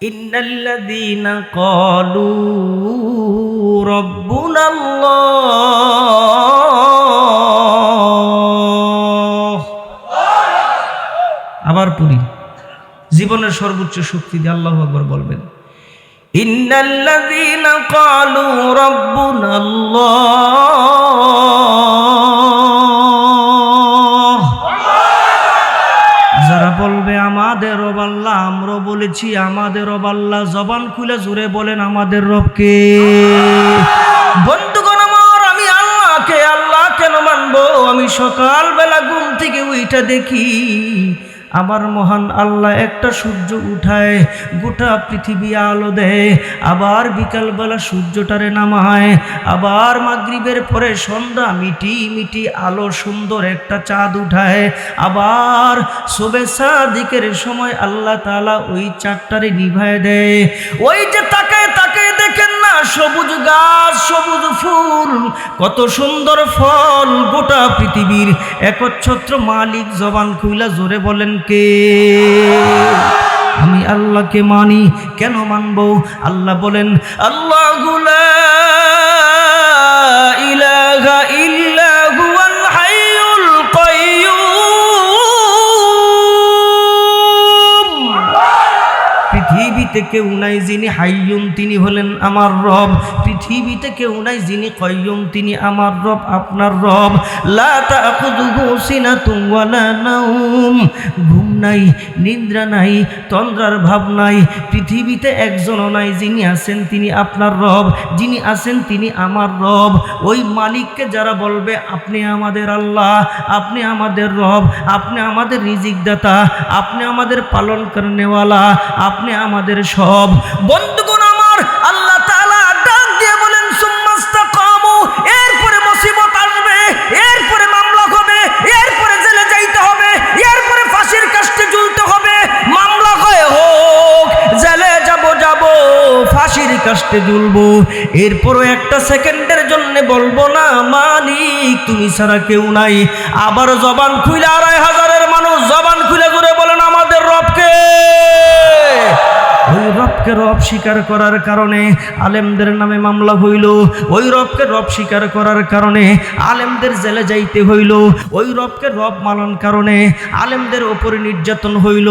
ইন্নাল্লাযীনা ক্বালু রাব্বুনাল্লাহ। আবার পড়ি। জীবনের সর্বোচ্চ শক্তি দিয়ে আল্লাহ আকবার বলবেন। ইন্নাল্লাযীনা ক্বালু রাব্বুনাল্লাহ। যারা বলবে আমাদের রব আল্লাহ আমরা বলেছি আমাদের রব আল্লাহ। জবান খুলে জুড়ে বলেন আমাদের রবকে। বন্ধুগণ আমার, আমি আল্লাহকে আল্লাহ কেন মানবো। আমি সকালবেলা ঘুম থেকে উইটা দেখি আমার মহান আল্লাহ একটা সূর্য উঠায়, গোটা পৃথিবী আলো দেয়, আবার বিকালবেলা সূর্যটারে নামায়, আবার মাগরিবের পরে সন্ধ্যা মিটি মিটি আলো সুন্দর একটা চাঁদ উঠায়, আবার শোবে সাদিকের সময় আল্লাহ তাআলা ওই চাঁদটারে নিভায় দেয়। ওই যে তাকে তাকে দেখেন না সবুজ গাছ, সবুজ ফুল, কত সুন্দর ফল গোটা পৃথিবীর একচ্ছত্র মালিক জবান খুইলা জোরে বলেন কে আমি আল্লাহকে মানি কেন মানবো? আল্লাহ বলেন আল্লাহ ইলাহা পৃথিবীতে কেউ নাই যিনি হাইয়ুম, তিনি হলেন আমার রব। পৃথিবীতে কেউ নাই যিনি কয়ুম তিনি আমার রব, আপনার রব। লা তাখুযুহু সিনাতুন ওয়ালা তুমি ঘুম নাই, নিদ্রা নাই তন্দ্রার ভাব নাই, পৃথিবীতে একজনও নাই যিনি আছেন তিনি আপনার রব, যিনি আছেন তিনি আমার রব। ওই মালিককে যারা বলবে, আপনি আমাদের আল্লাহ, আপনি আমাদের রব, আপনি আমাদের রিজিকদাতা, আপনি আমাদের পালন করেনেওয়ালা আপনি আমাদের সব। বন্ধুগণ কাস্টে ঝুলবো এরপরও একটা সেকেন্ডের জন্য বলব না মালিক তুমি ছাড়া কেউ নাই। আবার জবান খুইলে আড়াই হাজারের মানুষ, জবান খুলে রবকে রব স্বীকার করার কারণে আলেমদের নামে মামলা হইল। ওই রবকে রব স্বীকার করার কারণে আলেমদের জেলে যাইতে হইল। ওই রবকে রব মানার কারণে আলেমদের ওপরে নির্যাতন হইল।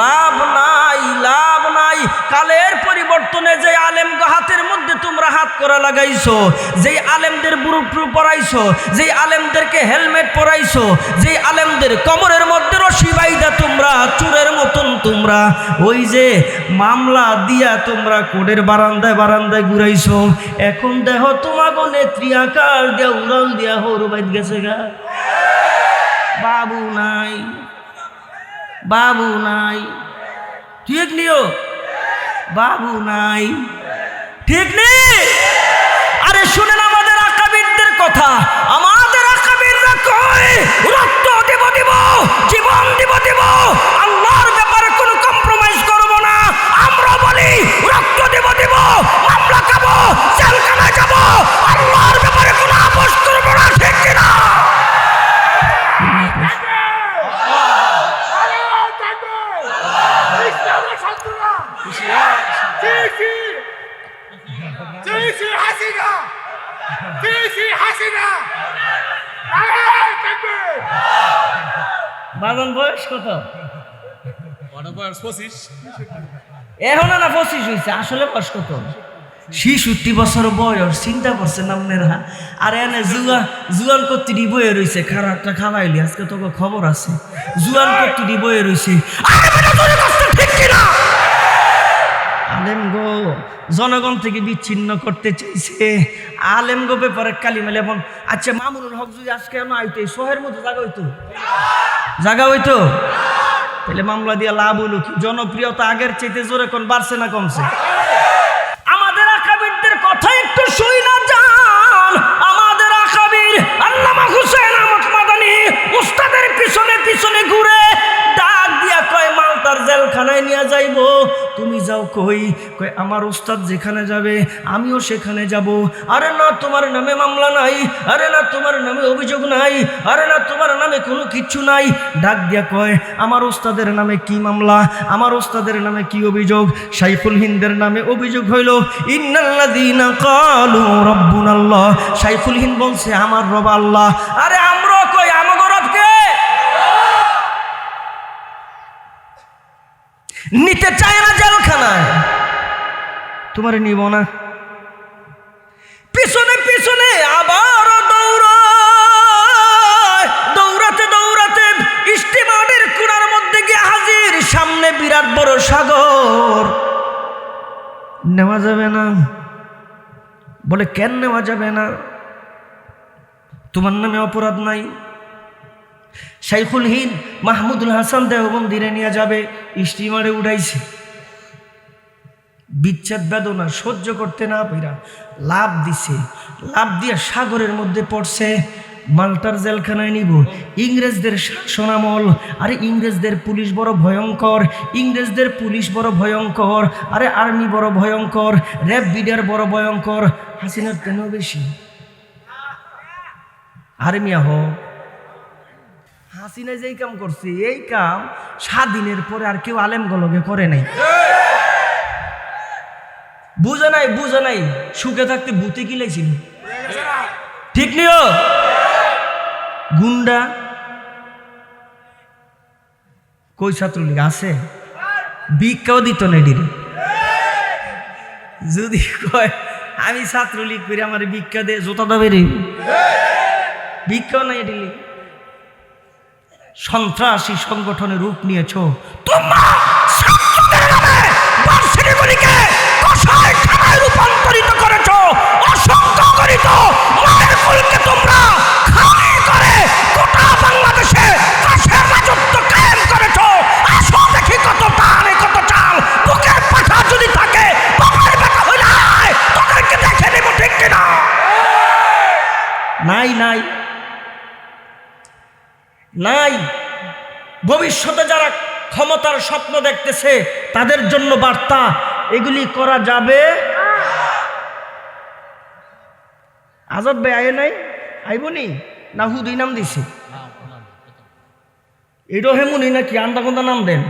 লাভ নাই লাভ নাই। কালের পরিবর্তনে যে আলেম হাতের মধ্যে তোমরা হাত করা লাগাইছো, যেই আলেমদের বুড়ো ট্রু পরাইছো, যেই আলেমদেরকে হেলমেট পরাইছো, যেই আলেমদের কমরের মধ্যে রশি বাইদা তোমরা, চুরের মতন তোমরা। ওই যে মামলা দিয়া তোমরা কোর্টের বারান্দায় বারান্দায় ঘুরাইছো। এখন দেহ তোমাগো নেত্রী আকার দিয়া উড়াল দিয়া হরু বাইদ গেছে গা। বাবু নাই। বাবু নাই। ঠিক নিও বাবু নাই। ঠিক নেই আরে শুনেন আমাদের আকাবিরদের কথা। আমাদের আকাবিররা কয় রক্ত দিব দিব, জীবন দিব দিব। আল্লাহর বাগান বয়স কত? এখন না পঁচিশ হয়েছে আসলে বয়স কত? ছিষট্টি বছর বয়স চিন্তা করছে নামনেরা আর এনে জুয়ান জুয়ান কর্তিটি বয়ে রয়েছে খারাপটা খাওয়াইলি? আজকে তোকে খবর আছে। জুয়ান কর্তিটি বয়ে রয়েছে আলেম গো জনগণ থেকে বিচ্ছিন্ন করতে চাইছে। আলেম গো ব্যাপারে কালিমাল এবং আচ্ছা মামুনুল হক যদি আজকে না আইতো শহের মধ্যে জায়গা হইতো? জায়গা হইতো? তাহলে মামলা দিয়ে লাভ হলো কি? জনপ্রিয়তা আগের চাইতে জোরে কোন বাড়ছে না কমছে? আমাদের আকাবিরদের কথা একটু শুই না যান আমাদের আকাবির আল্লামা হুসেন আহমদ মাদানি উস্তাদের পিছনে পিছনে ঘুরে ডাক দিয়া কয় মালতার জেলখানায় নিয়ে যাইবো। তুমি যাও কই? কই, আমার ওস্তাদ যেখানে যাবে, আমিও সেখানে যাব। আরে না, তোমার নামে মামলা নাই। আরে না, তোমার নামে অভিযোগ নাই। আরে না, তোমার নামে কোনো কিচ্ছু নাই। ডাক দিয়া কয়, আমার ওস্তাদের নামে কি মামলা? আমার ওস্তাদের নামে কি অভিযোগ? সাইফুল হিন্দের নামে অভিযোগ হইল ক্বালু রাব্বুনাল্লাহ। সাইফুল হিন্দ বলছে, আমার রব আল্লাহ। আরে নিতে চায় না জেলখানায়। তোমার নিব না। পিছনে পিছনে আবার দৌড়াতে দৌড়াতে স্টিমারের কুড়ার মধ্যে গিয়ে হাজির। সামনে বিরাট বড় সাগর। নেওয়া যাবে না। বলে কেন নেওয়া যাবে না? তোমার নামে অপরাধ নাই। শাইখুল হিন্দ মাহমুদুল হাসান দেওবন্দিরে নিয়ে যাবে, স্টিমারে উড়াইছে। বিচ্ছেদ বেদনা সহ্য করতে না পেরা লাভ দিছে। লাভ দিয়ে সাগরের মধ্যে পড়ছে, মাল্টার জেলখানায় নিব। ইংরেজদের শাসনামল, আরে ইংরেজদের পুলিশ বড় ভয়ঙ্কর, ইংরেজদের পুলিশ বড় ভয়ঙ্কর, আরে আর্মি বড় ভয়ঙ্কর, র্যাব বিডার বড় ভয়ঙ্কর। হাসিনার কেন বেশি? আর্মিয়া হোক হাসিনা যেই কাম করছে, এই কাম স্বাধীনের পরে আর কেউ আলেম গলগে করে নাই। বুঝে নাই বুঝে নাই, সুখে থাকতে বুতে কিলাইছিল ঠিক নিও গুন্ডা। কই ছাত্রলীগ? আছে? ভিক্ষাও দিত না এডিরে যদি কয়, আমি ছাত্রলীগ করে আমার ভিক্ষা দে জোতা দাবে রে ভিক্ষাও নাই এডিলে সন্ত্রাসী সংগঠনের রূপ নিয়েছ। তোমরা রূপান্তরিত করেছ। অসংখ্য করিত তোমরা খালি করে গোটা নাই। ভবিষ্যতে যারা ক্ষমতার স্বপ্ন দেখতেছে, তাদের জন্য বার্তা, এগুলি করা যাবে? আজাদ ভাই আয় নাই? আইবনি না? হুদুই নাম দিছে। এটাও হেমুনি নাকি আন্দা কোন্দা নাম দেন?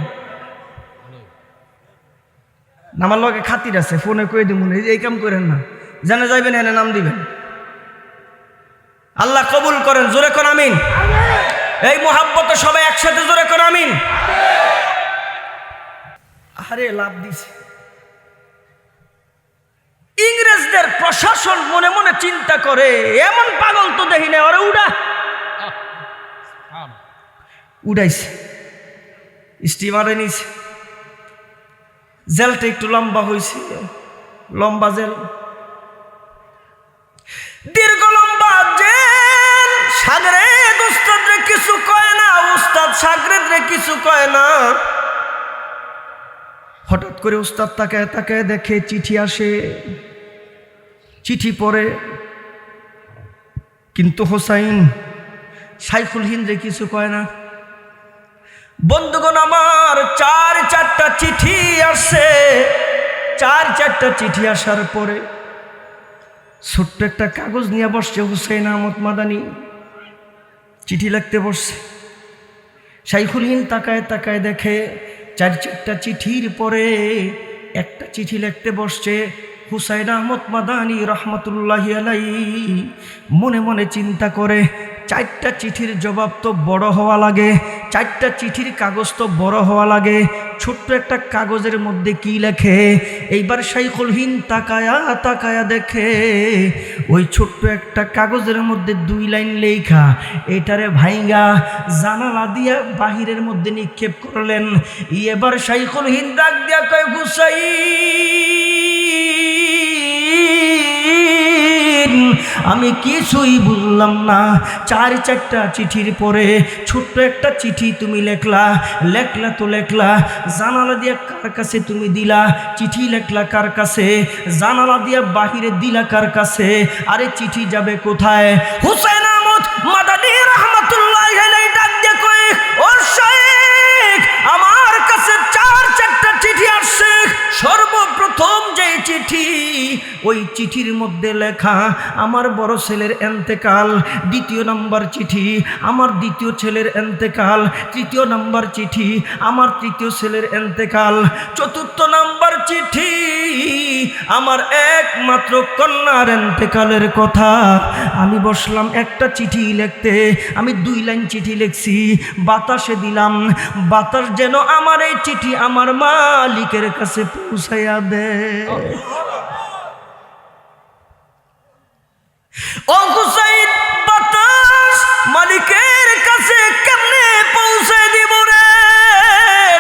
আমার লগে খাতির আছে, ফোনে কয়ে দিব এই কাম করেন না। জানে যাইবেন, এনে নাম দিবেন। আল্লাহ কবুল করেন, জোরে কর আমিন। এই মোহাব্বতে সবাই একসাথে জোরে কর আমিন। আরে লাভ দিছে। ইংরেজদের প্রশাসন মনে মনে চিন্তা করে, এমন পাগল তো দেখি না ওরে উড়া। উড়াইছে। স্টিমারে নিছে। জেলটা একটু লম্বা হয়েছে লম্বা জেল। দীর্ঘ উস্তাদ সাগরেদ রে কিছু কয় না। হঠাৎ করে উস্তাদ তাকায় তাকায় দেখে চিঠি আসে। চিঠি পড়ে, কিন্তু হোসাইন, সাইফুল হিন্দ কিছু কয় না? বন্ধুগণ, আমার চার চারটা চিঠি আসছে চার চারটা চিঠি আসার পরে ছোট্ট একটা কাগজ নিয়ে বসছে হুসেন আহমদ মাদানি। চিঠি লিখতে বসছে। সাইফুল হিন তাকায় তাকায় দেখে, চার চারটা চিঠির পরে একটা চিঠি লিখতে বসছে, হুসাইন আহমদ মাদানি রহমতুল্লাহ আলাই মনে মনে চিন্তা করে, চারটা চিঠির জবাব তো বড় হওয়া লাগে, চারটা চিঠির কাগজ তো বড় হওয়া লাগে ছোট্ট একটা কাগজের মধ্যে কি লেখে? এইবার শাইখুল হিন তাকায়া তাকায়া দেখে, ওই ছোট্ট একটা কাগজের মধ্যে দুই লাইন লেখা। এটারে ভাইঙ্গা জানালা দিয়া বাহিরের মধ্যে নিক্ষেপ করলেন। এবার শাইখুল হিন ডাক দিয়া কয় গুসাই আমি কিছুই বুঝলাম না। চার চারটা চিঠির পরে ছোট্ট একটা চিঠি তুমি লেখলা। লেখলা তো লেখলা, জানালা দিয়া কার কাছে তুমি দিলা? চিঠি লেখলা কার কাছে? জানালা দিয়া বাহিরে দিলা কার কাছে? আরে চিঠি যাবে কোথায়? হুসেন ওই চিঠির মধ্যে লেখা, আমার বড় ছেলের এন্তেকাল। দ্বিতীয় নাম্বার চিঠি, আমার দ্বিতীয় ছেলের এন্তেকাল। তৃতীয় নাম্বার চিঠি, আমার তৃতীয় ছেলের এন্তেকাল। চতুর্থ নাম্বার চিঠি, আমার একমাত্র কন্যার এন্তেকালের কথা। আমি বসলাম একটা চিঠি লিখতে, আমি দুই লাইন চিঠি লিখছি, বাতাসে দিলাম, বাতাস যেন আমার এই চিঠি আমার মালিকের কাছে পৌঁছাইয়া দেয়। বাতাস মালিকের কাছে কেমনে রে?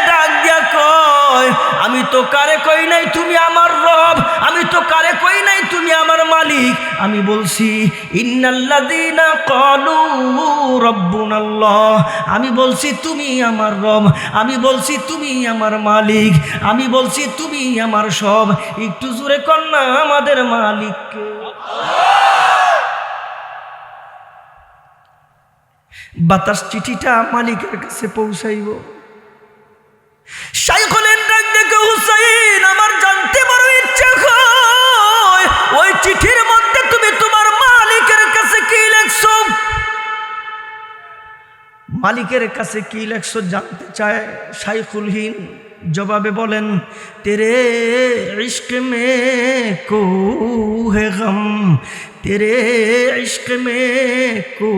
ডাক দিয়া কয়, আমি তো কারে কই নাই তুমি আমার রব, আমি তো কারে কই নাই তুমি আমার মালিক? আমি বলছি আমি বলছি, তুমি আমার রব। আমি বলছি, তুমি আমার মালিক। আমি বলছি, তুমি আমার সব। একটু জোরে না আমাদের মালিককে। বাতাস চিঠিটা মালিকের কাছে পৌঁছাইব। শাইখলেন আমার জানতে বড় ইচ্ছা ওই চিঠির মধ্যে তুমি তোমার মালিকের কাছে কি লেখছো? মালিকের কাছে কি লেখছো জানতে চায় সাইফুলহীন জবাবে বলেন, তেরে ইশক মে কো হে গম तेरे इश्क में को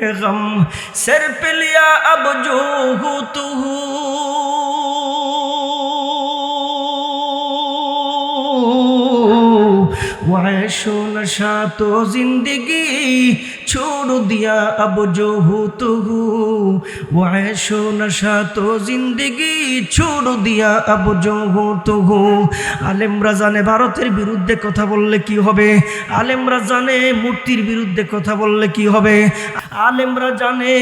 है गम सर पे लिया अब जो हो तू वैशो नशा तो जिंदगी সুর দিয়া আবজো হুতুহু ওয়াইশো নশা তো জিন্দিগি। ছোড় দিয়া আবজো হুতুহু আলেমরা জানে ভারতের বিরুদ্ধে কথা বললে কি হবে? আলেমরা জানে মূর্তির বিরুদ্ধে কথা বললে কি হবে? আলেমরা জানে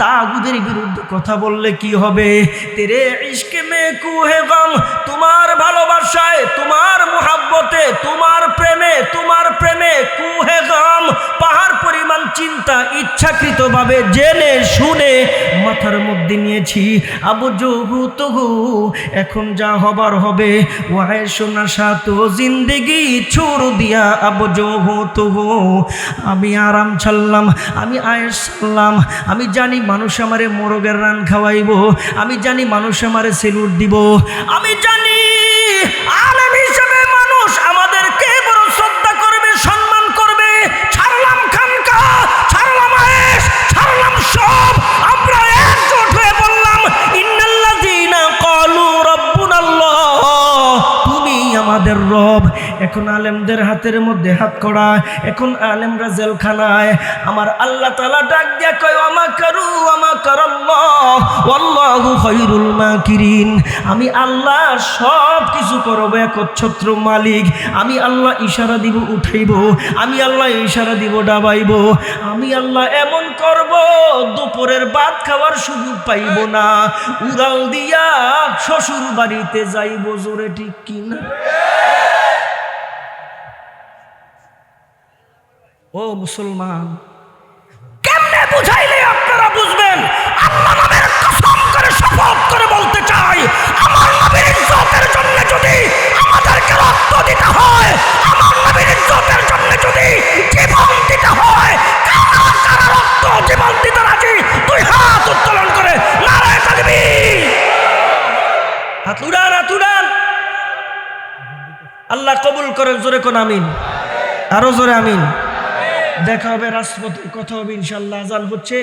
তাগুদের বিরুদ্ধে কথা বললে কি হবে? তেরে ইশকে মে কুহে গম, তোমার ভালোবাসায়, তোমার মোহাব্বতে, তোমার প্রেমে তোমার প্রেমে কুহে গম। পাহাড় পরিমাণ চিন্তা ইচ্ছাকৃতভাবে জেনে শুনে মাথার মধ্যে নিয়েছি, আবু জহু তহু এখন যা হবার হবে। ওয়াহে সোনা সাত জিন্দেগি ছোড় দিয়া আবু জহু তহু আমি আরাম ছাড়লাম, আমি আয়েস ছাড়লাম, আমি জানি মানুষ আমারে মোরগের রান খাওয়াইব, আমি জানি মানুষ আমারে সেলুট দিব। আমি জানি এখন আলেমদের হাতের মধ্যে হাত করা এখন আলেমরা জেলখানায়। আমার আল্লাহ তালা ডাক দিয়া কয় আমা করু আমা ওয়াল্লাহু খায়রুল মাকিরিন। আমি আল্লাহ সব কিছু করব, একচ্ছত্র মালিক। আমি আল্লাহ ইশারা দিব, উঠাইব। আমি আল্লাহ ইশারা দিব, ডাবাইব। আমি আল্লাহ এমন করব, দুপুরের ভাত খাওয়ার সুযোগ পাইব না। উড়াল দিয়া শ্বশুর বাড়িতে যাইব, জোরে ঠিক কিনা? ও মুসলমান। কেমনে বুঝাইলে আপনারা বুঝবেন? আল্লাহ নামের কসম করে, শপথ করে বলতে চাই, আমার নবীর ইজ্জতের জন্য যদি আমাদেরকে রক্ত দিতে হয়, আমার নবীর ইজ্জতের জন্য যদি জীবন দিতে হয়, কারা কারা রক্ত জীবন দিতে রাজি? তুই হাত উত্তোলন করে, নারায় তাকবীর হাত উড়ান হাত উড়ান। আল্লাহ কবুল করেন, জোরে কোন আমিন। আরও জোরে আমিন। দেখা হবে রাষ্ট্রপতির কথা হবে ইনশাল্লাহ আজাল হচ্ছে।